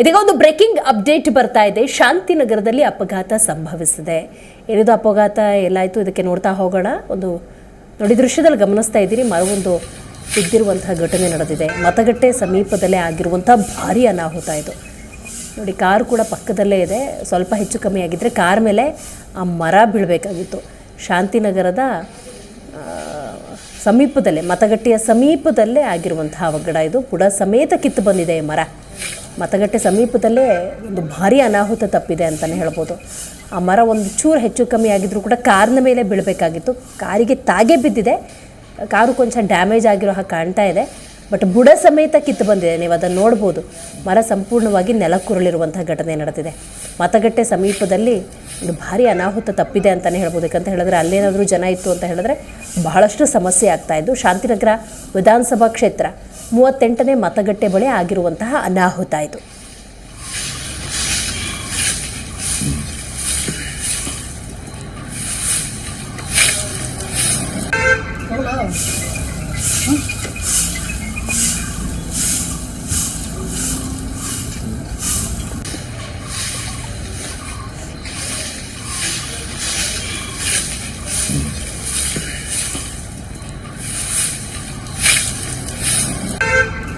ಇದೀಗ ಒಂದು breaking update ಬರ್ತಾ ಇದೆ. ಶಾಂತಿನಗರದಲ್ಲಿ ಅಪಘಾತ ಸಂಭವಿಸಿದೆ. ಏನಿದು ಅಪಘಾತ? ಎಲ್ಲಾಯಿತು? ಇದಕ್ಕೆ ನೋಡ್ತಾ ಹೋಗೋಣ. ಒಂದು ನೋಡಿ, ದೃಶ್ಯದಲ್ಲಿ ಗಮನಿಸ್ತಾ ಇದ್ದೀರಿ. ಮರವೊಂದು ಬಿದ್ದಿರುವಂತಹ ಘಟನೆ ನಡೆದಿದೆ. ಮತಗಟ್ಟೆ ಸಮೀಪದಲ್ಲೇ ಆಗಿರುವಂಥ ಭಾರಿ ಅನಾಹುತ ಇದು. ನೋಡಿ, ಕಾರ್ ಕೂಡ ಪಕ್ಕದಲ್ಲೇ ಇದೆ. ಸ್ವಲ್ಪ ಹೆಚ್ಚು ಕಮ್ಮಿ ಆಗಿದ್ದರೆ ಕಾರ್ ಮೇಲೆ ಆ ಮರ ಬೀಳಬೇಕಾಗಿತ್ತು. ಶಾಂತಿನಗರದ ಸಮೀಪದಲ್ಲೇ, ಮತಗಟ್ಟೆಯ ಸಮೀಪದಲ್ಲೇ ಆಗಿರುವಂತಹ ಅವಘಡ ಇದು. ಬುಡ ಸಮೇತ ಕಿತ್ತು ಬಂದಿದೆ ಮರ. ಮತಗಟ್ಟೆ ಸಮೀಪದಲ್ಲೇ ಒಂದು ಭಾರಿ ಅನಾಹುತ ತಪ್ಪಿದೆ ಅಂತಲೇ ಹೇಳ್ಬೋದು. ಆ ಮರ ಒಂದು ಚೂರು ಹೆಚ್ಚು ಕಮ್ಮಿ ಆಗಿದ್ರೂ ಕೂಡ ಕಾರ್ನ ಮೇಲೆ ಬೀಳಬೇಕಾಗಿತ್ತು. ಕಾರಿಗೆ ತಾಗೆ ಬಿದ್ದಿದೆ. ಕಾರು ಕೊಂಚ ಡ್ಯಾಮೇಜ್ ಆಗಿರೋ ಹಾಗೆ ಕಾಣ್ತಾ ಇದೆ. ಬಟ್ ಬುಡ ಸಮೇತ ಕಿತ್ತು ಬಂದಿದೆ. ನೀವು ಅದನ್ನು ನೋಡ್ಬೋದು. ಮರ ಸಂಪೂರ್ಣವಾಗಿ ನೆಲಕ್ಕುರುಳಿರುವಂತಹ ಘಟನೆ ನಡೆದಿದೆ. ಮತಗಟ್ಟೆ ಸಮೀಪದಲ್ಲಿ ಒಂದು ಭಾರಿ ಅನಾಹುತ ತಪ್ಪಿದೆ ಅಂತಲೇ ಹೇಳ್ಬೋದು. ಯಾಕಂತ ಹೇಳಿದ್ರೆ ಅಲ್ಲೇನಾದರೂ ಜನ ಇತ್ತು ಅಂತ ಹೇಳಿದ್ರೆ ಬಹಳಷ್ಟು ಸಮಸ್ಯೆ ಆಗ್ತಾ ಇದ್ದು. ಶಾಂತಿನಗರ ವಿಧಾನಸಭಾ ಕ್ಷೇತ್ರ ಮೂವತ್ತೆಂಟನೇ ಮತಗಟ್ಟೆ ಬಳಿ ಆಗಿರುವಂತಹ ಅನಾಹುತ ಇದು.